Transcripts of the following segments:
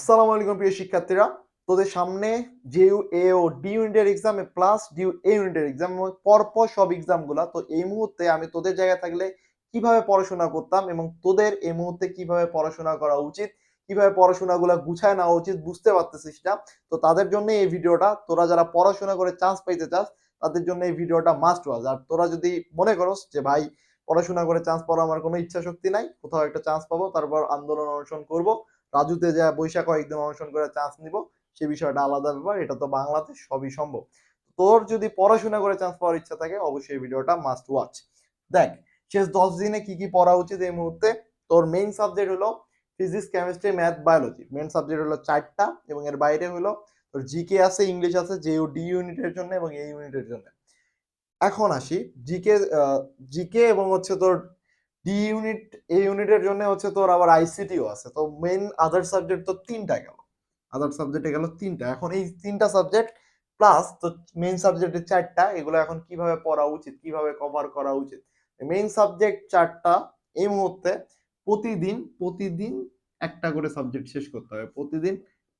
আসসালামু আলাইকুম প্রিয় শিক্ষার্থীরা। তোদের সামনে জেইউ এ ও ডি ইউনিটের এক্সাম প্লাস ডিউ এ ইউনিটের এক্সাম পরপর সব এক্সামগুলা তো এই মুহূর্তে আমি তোদের জায়গায় থাকলে কীভাবে পড়াশোনা করতাম এবং তোদের এই মুহূর্তে কীভাবে পড়াশোনা করা উচিত, কীভাবে পড়াশোনাগুলো গুছায় নেওয়া উচিত বুঝতে পারতেছিস না? তো তাদের জন্য এই ভিডিওটা, তোরা যারা পড়াশোনা করে চান্স পাইতে চাস, তাদের জন্য এই ভিডিওটা মাস্ট ওয়াজ আর তোরা যদি মনে করস যে, ভাই, পড়াশোনা করে চান্স পাওয়ার আমার কোনো ইচ্ছা শক্তি নাই, কোথাও একটা চান্স পাবো, তারপর আন্দোলন অনুসরণ করব। রাজুতে যা বৈশাখ একদম অনুসরণ করে চান্স নিব, সে বিষয়টা আলাদা ব্যাপার, এটা তো বাংলাতে সবই সম্ভব। তোর যদি পড়াশোনা করে চান্স পাওয়ার ইচ্ছা থাকে, অবশ্যই ভিডিওটা মাস্ট ওয়াচ দেখ, শেষ দশ দিনে কি কি পড়া উচিত এই মুহূর্তে? তোর মেইন সাবজেক্ট হলো physics chemistry math biology main subject হলো চারটা এবং এর বাইরে হলো তোর জিকে আছে ইংলিশ আছে যে ডি ইউনিটের জন্য এবং এই ইউনিটের জন্য। এখন আসি জিকে জিকে এবং হচ্ছে তোর ডি ইউনিট এই ইউনিটের জন্য হচ্ছে তোর আবার আইসিটিও আছে। তো মেইন আদার সাবজেক্ট তো তিনটা গেল। আদার সাবজেক্টে গেল তিনটা। এখন এই তিনটা সাবজেক্ট প্লাস তো মেইন সাবজেক্টের চারটা, এগুলো এখন কীভাবে পড়া উচিত, কীভাবে কভার করা উচিত? মেইন সাবজেক্ট চারটা এই মুহূর্তে প্রতিদিন প্রতিদিন একটা করে সাবজেক্ট শেষ করতে হবে। প্রতিদিন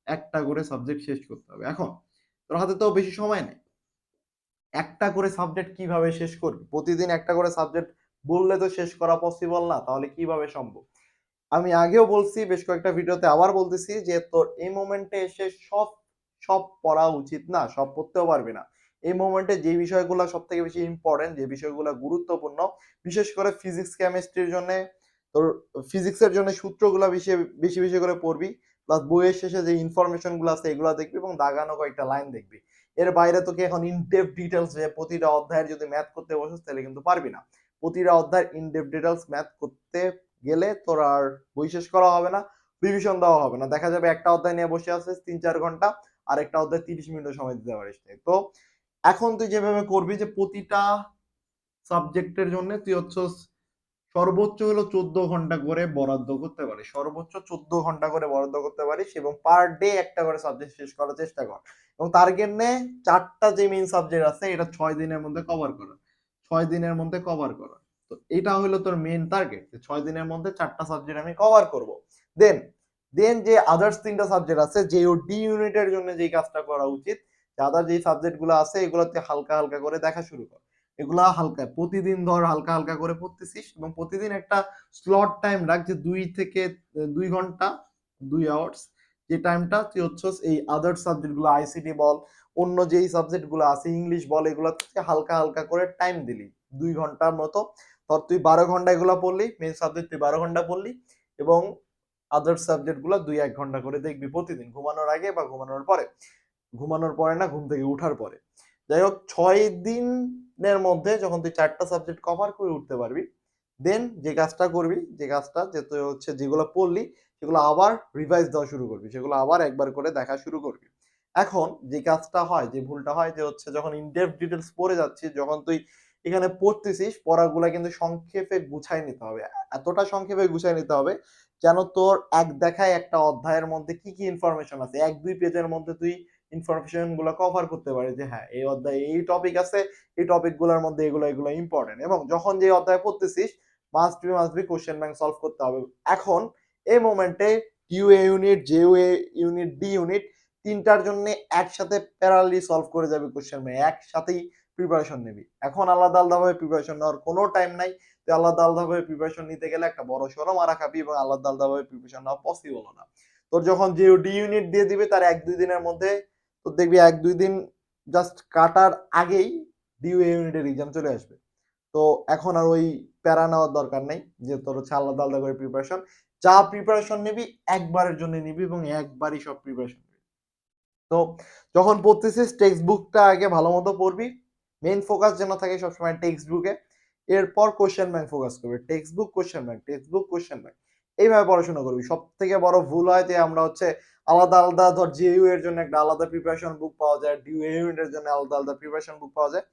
একটা করে সাবজেক্ট শেষ করতে হবে। এখন তোর হাতে তো বেশি সময় নেই। একটা করে সাবজেক্ট কীভাবে শেষ করবি? প্রতিদিন একটা করে সাবজেক্ট বললে তো শেষ করা পসিবল না, তাহলে কীভাবে সম্ভব? আমি আগেও বলছি, বেশ কয়েকটা ভিডিওতে আবার বলতেছি যে, তোর এই মোমেন্টে এসে সব সব পড়া উচিত না, সব পড়তেও পারবি না। এই মোমেন্টে যে বিষয়গুলো সব থেকে বেশি ইম্পর্টেন্ট যে বিষয়গুলো গুরুত্বপূর্ণ, বিশেষ করে ফিজিক্স কেমিস্ট্রির জন্য, তোর ফিজিক্সের জন্য সূত্রগুলো বেশি বেশি বেশি করে পড়বি প্লাস বইয়ের শেষে যে ইনফরমেশনগুলো আছে, এগুলো দেখবি এবং দাগানো কয়েকটা লাইন দেখবি। এর বাইরে তোকে এখন ইনডেপ ডিটেলস যে প্রতিটা অধ্যায়ের যদি ম্যাথ করতে বসিস, তাহলে কিন্তু পারবি না। প্রতিটা অধ্যায় ইনডেপ ডিটেলস ম্যাথ করতে গেলে তোর আর বই শেষ করা হবে না রিভিশন দেওয়া হবে না। দেখা যাবে একটা অধ্যায় নিয়ে বসে আছিস তিন চার ঘণ্টা, আর একটা অধ্যায় তিরিশ মিনিট সময় দিতে পারিস তো এখন তুই যেভাবে করবি যে প্রতিটা সাবজেক্টের জন্য তুই হচ্ছে সর্বোচ্চ হলো চোদ্দ ঘণ্টা করে বরাদ্দ করতে পারিস। সর্বোচ্চ চোদ্দ ঘণ্টা করে বরাদ্দ করতে পারিস এবং পার ডে একটা করে সাবজেক্ট শেষ করার চেষ্টা কর। এবং তার জন্য চারটা যে মেইন সাবজেক্ট আছে, এটা ছয় দিনের মধ্যে কভার করা। ছয় দিনের মধ্যে কভার করা। তো এটা হলো তোর মেন টার্গেট ছয় দিনের মধ্যে চারটা সাবজেক্ট আমি কভার করব। দেন দেন যে আদার্স তিনটা সাবজেক্ট আছে, যে ও ডি ইউনিটের জন্য যে কাজটা করা উচিত আদার যে সাবজেক্টগুলো আছে, এগুলোতে হালকা হালকা করে দেখা শুরু কর। এগুলা হালকা, প্রতিদিন ধর হালকা হালকা করে পড়তেছিস এবং প্রতিদিন একটা স্লট টাইম রাখ যে দুই থেকে, দুই ঘণ্টা, দুই আওয়ার্স যে টাইমটা তুই হচ্ছে এই আদার সাবজেক্টগুলো আইসিটি বল, অন্য যেই সাবজেক্টগুলো আছে ইংলিশ বল, এগুলো হালকা হালকা করে টাইম দিলি। দুই ঘণ্টার মতো। ধর তুই বারো ঘণ্টা এগুলো পড়লি মেন সাবজেক্ট তুই বারো ঘণ্টা পড়লি এবং আদার সাবজেক্টগুলো দুই এক ঘণ্টা করে দেখবি প্রতিদিন, ঘুমানোর আগে বা ঘুমানোর পরে। ঘুমানোর পরে না, ঘুম থেকে উঠার পরে। যাই হোক, ছয় দিনের মধ্যে যখন তুই চারটা সাবজেক্ট কভার করে উঠতে পারবি দেন যে কাজটা করবি, যে কাজটা যে তুই হচ্ছে যেগুলো পড়লি সেগুলো আবার রিভাইজ দেওয়া শুরু করবি, সেগুলো আবার একবার করে দেখা শুরু করবি। এখন যে কাজটা হয়, যে ভুলটা হয়, যে হচ্ছে যখন ইনডেপ ডিটেলস পড়ে যাচ্ছিস যখন তুই এখানে পড়তেছিস, পড়াগুলা কিন্তু সংক্ষেপে গুছাই নিতে হবে। এতটা সংক্ষেপে গুছাই নিতে হবে যেন তোর এক দেখায় একটা অধ্যায়ের মধ্যে কি কি ইনফরমেশন আছে। এক দুই পেজের মধ্যে তুই ইনফরমেশনগুলো কভার করতে পারে যে হ্যাঁ এই অধ্যায়ে এই টপিক আছে, এই টপিকগুলোর মধ্যে এগুলো এগুলো ইম্পর্টেন্ট এবং যখন যে অধ্যায় পড়তেছিস must be must be question bank solve করতে হবে। এখন এই মোমেন্টে U A unit J A unit D unit তিনটার জন্য একসাথে প্যারালি সলভ করে যাবে কোশ্চেন ব্যাংক একসাথেই প্রিপারেশন নিবি। এখন আলাদা আলাদা ভাবে প্রিপারেশন নেওয়ার কোনো টাইম নাই। তুই আলাদা আলাদা ভাবে প্রিপারেশন নিতে গেলে একটা বড় সরো মারা খাবি এবং আলাদা আলাদা ভাবে প্রিপারেশন নেওয়া পসিবল না। তোর যখন যে ডি ইউনিট দিয়ে দিবে, তার এক দুই দিনের মধ্যে তো দেখবি এক দুই দিন জাস্ট কাটার আগেই ডিউ ইউনিটের এক্সাম চলে আসবে। তো এখন আর ওই প্যারা নেওয়ার দরকার নেই। যে তোর হচ্ছে আলাদা আলাদা করে প্রিপারেশন যা প্রিপারেশন নিবি, একবারের জন্য নিবি এবং একবারই সব প্রিপারেশন নিবি। তো যখন পড়তেছিস টেক্সট বুকটা আগে ভালো মতো পড়বি। মেইন ফোকাস যেন থাকে সবসময় টেক্সট বুকে এরপর কোশ্চেন ব্যাংক ফোকাস করবে। Text book question bank text book question bank এইভাবে পড়াশোনা করবি। সব থেকে বড় ভুল হয় যে আমরা হচ্ছে আলাদা আলাদা, ধর জিইউ এর জন্য একটা আলাদা প্রিপারেশন বুক পাওয়া যায় ডিউ এর জন্য আলাদা আলাদা প্রিপারেশন বুক পাওয়া যায়।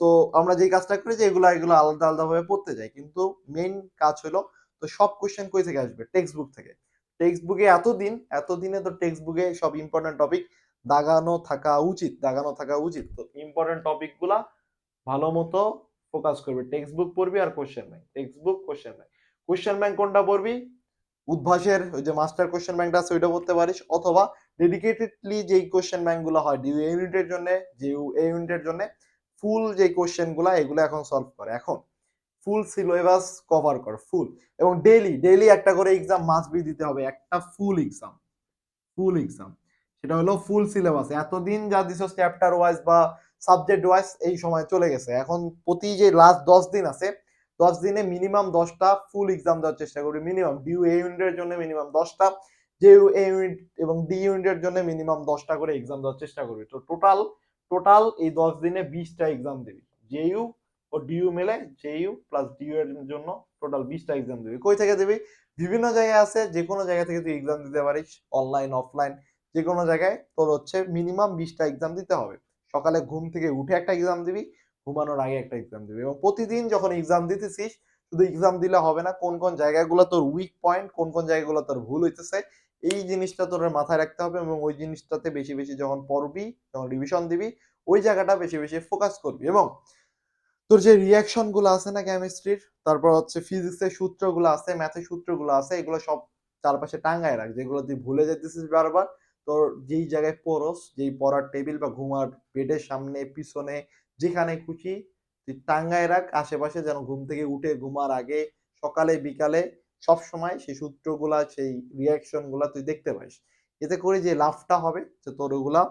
তো আমরা যেই কাজটা করি যে এগুলো এগুলো আলাদা আলাদা ভাবে পড়তে যাই। কিন্তু মেইন কাজ হলো তো সব কোশ্চেন কই থেকে আসবে? টেক্সট বুক থেকে। টেক্সট বুকে এতদিন, এতদিনে তো টেক্সট বুকে সব ইম্পর্টেন্ট টপিক দাগানো থাকা উচিত, দাগানো থাকা উচিত। তো ইম্পর্টেন্ট টপিকগুলা ভালো মতো ফোকাস করবে। টেক্সট বুক পড়বি আর question bank text book question bank question bank কোনটা পড়বি? উদ্ভাসের ওই যে মাস্টার কোশ্চেন ব্যাংকটা আছে, ওইটা করতে পারিস। অথবা ডেডিকেটেডলি যেই কোশ্চেন ব্যাংকগুলো হয় ডিউ ইউনিটের জন্য ডিউ এ ইউনিটের জন্য ফুল যে কোশ্চেনগুলো এগুলো এখন সলভ করে। এখন ফুল সিলেবাস কভার কর ফুল এবং ডেইলি ডেইলি একটা করে এক্সাম মাস্ট বি দিতে হবে, একটা ফুল এক্সাম ফুল এক্সাম সেটা হলো ফুল সিলেবাস এতদিন যা দিছো চ্যাপ্টার ওয়াইজ বা সাবজেক্ট ওয়াইজ এই সময় চলে গেছে। এখন প্রতি যে লাস্ট দশ দিন আছে, দশ দিনে মিনিমাম দশটা ফুল এক্সাম দেওয়ার চেষ্টা করবি মিনিমাম ডিউ এ ইউনিটের জন্য মিনিমাম দশটা জে এ ইউনিট এবং ডি ইউনিটের জন্য মিনিমাম দশটা করে এক্সাম দেওয়ার চেষ্টা করবি তো টোটাল টোটাল এই দশ দিনে বিশটা এক্সাম দিবি। জেইউ ও ডিইউ মিলে জেইউ প্লাস ডিইউ এর জন্য টোটাল বিশটা এক্সাম দিবি। কই থেকে দিবি? বিভিন্ন জায়গায় আছে যে কোনো জায়গা থেকে তুই এক্সাম দিতে পারিস অনলাইন অফলাইন যে কোনো জায়গায় তোর হচ্ছে মিনিমাম বিশটা এক্সাম দিতে হবে। সকালে ঘুম থেকে উঠে একটা এক্সাম দিবি, ঘুমানোর আগে একটা এক্সাম দিবি। এবং প্রতিদিন যখন এক্সাম দিতেছিস, শুধু এক্সাম দিলে হবে না, কোন কোন জায়গাগুলো তোর উইক পয়েন্ট কোন কোন জায়গাগুলো তোর ভুল হইতেছে, এই জিনিসটা তোর মাথায় রাখতে হবে এবং ওই জিনিসটাতে বেশি বেশি যখন পড়বি, যখন রিভিশন দিবি, ওই জায়গাটা বেশি বেশি ফোকাস করবি। এবং তোর যে রিয়াকশনগুলো আছে না কেমিস্ট্রির তারপর হচ্ছে ফিজিক্সের সূত্রগুলো আছে ম্যাথের সূত্রগুলো আছে, এগুলো সব চারপাশে টাঙ্গায় রাখ। যেগুলো তুই ভুলে যেতেছিস বারবার, তোর যেই জায়গায় পড়স, যেই পড়ার টেবিল বা ঘুমার বেডের সামনে, পিছনে, যেখানে খুশি, তুই টাঙ্গায় রাখ, আশেপাশে যেন ঘুম থেকে উঠে ঘুমার আগে, সকালে, বিকালে, সব সময় সেই সূত্রগুলা, সেই রিয়াকশনগুলা তুই দেখতে পাইস এতে করে যে লাভটা হবে, যে তোর ওগুলা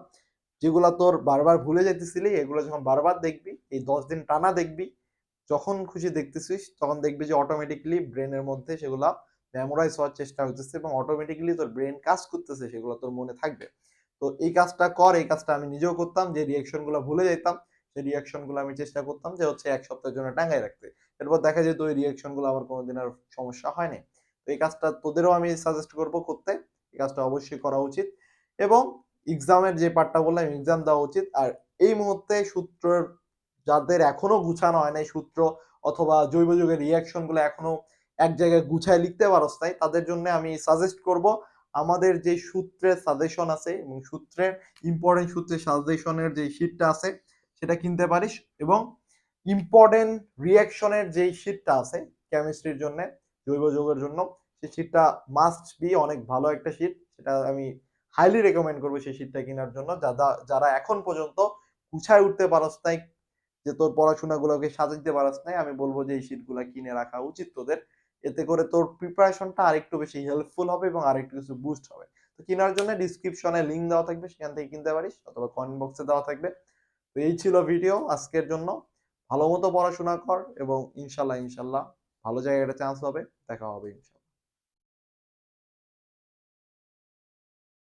যেগুলা তোর বারবার ভুলে যেতেছিলি এগুলো যখন বারবার দেখবি, এই দশ দিন টানা দেখবি, যখন খুশি দেখতেছিস, তখন দেখবি যে অটোমেটিকলি ব্রেনের মধ্যে সেগুলা মেমোরাইজ হওয়ার চেষ্টা হচ্ছে এবং অটোমেটিকলি তোর ব্রেন কাজ করতেছে, সেগুলো তোর মনে থাকবে। তো এই কাজটা কর, এই কাজটা আমি নিজেও করতাম, যে রিয়াকশনগুলো ভুলে যেতাম সেই রিয়াকশনগুলো আমি চেষ্টা করতাম যে হচ্ছে এক সপ্তাহের জন্য টাঙ্গাই রাখতে। এরপর দেখা যেত ওই রিয়াকশনগুলো আমার কোনোদিন আর সমস্যা হয়নি তো এই কাজটা তোদেরও আমি সাজেস্ট করব করতে, এই কাজটা অবশ্যই করা উচিত। এবং এক্সামের যে পার্টটা বললাম, এক্সাম দেওয়া উচিত। আর এই মুহূর্তে সূত্রের যাদের এখনও গুছানো হয় নাই, সূত্র অথবা জৈব যুগের রিয়াকশনগুলো এখনও এক জায়গায় গুছায় লিখতে পারস নাই, তাদের জন্য আমি সাজেস্ট করব, আমাদের যে সূত্রের সাজেশন আছে এবং সূত্রের ইম্পর্টেন্ট সূত্রের সাজেশনের যে শীটটা আছে, সেটা কিনতে পারিস এবং ইম্পর্টেন্ট রিয়াকশনের যে শীটটা আছে কেমিস্ট্রির জন্য, জৈব যৌগের জন্য সেই শীটটা মাস্ট বি অনেক ভালো একটা শীট সেটা আমি হাইলি রেকমেন্ড করব সেই শীটটা কেনার জন্য। যারা যারা এখন পর্যন্ত গুছায় উঠতে পারস নাই, যে তোর পড়াশোনা পড়াশোনাগুলোকে সাজাইতে পারস নাই, আমি বলব যে এই শীটগুলো কিনে রাখা উচিত তোদের। এতে করে তোর প্রিপারেশনটা আরেকটু বেশি হেল্পফুল হবে এবং আরেকটু কিছু বুস্ট হবে। তো কেনার জন্য ডিসক্রিপশনে লিঙ্ক দেওয়া থাকবে, সেখান থেকে কিনতে পারিস অথবা কমেন্ট বক্সে দেওয়া থাকবে। তো এই ছিল ভিডিও আজকের জন্য। ভালো মতো পড়াশোনা কর এবং ইনশাল্লাহ ইনশাল্লাহ ভালো জায়গায় একটা চান্স হবে, দেখা হবে ইনশাল্লাহ।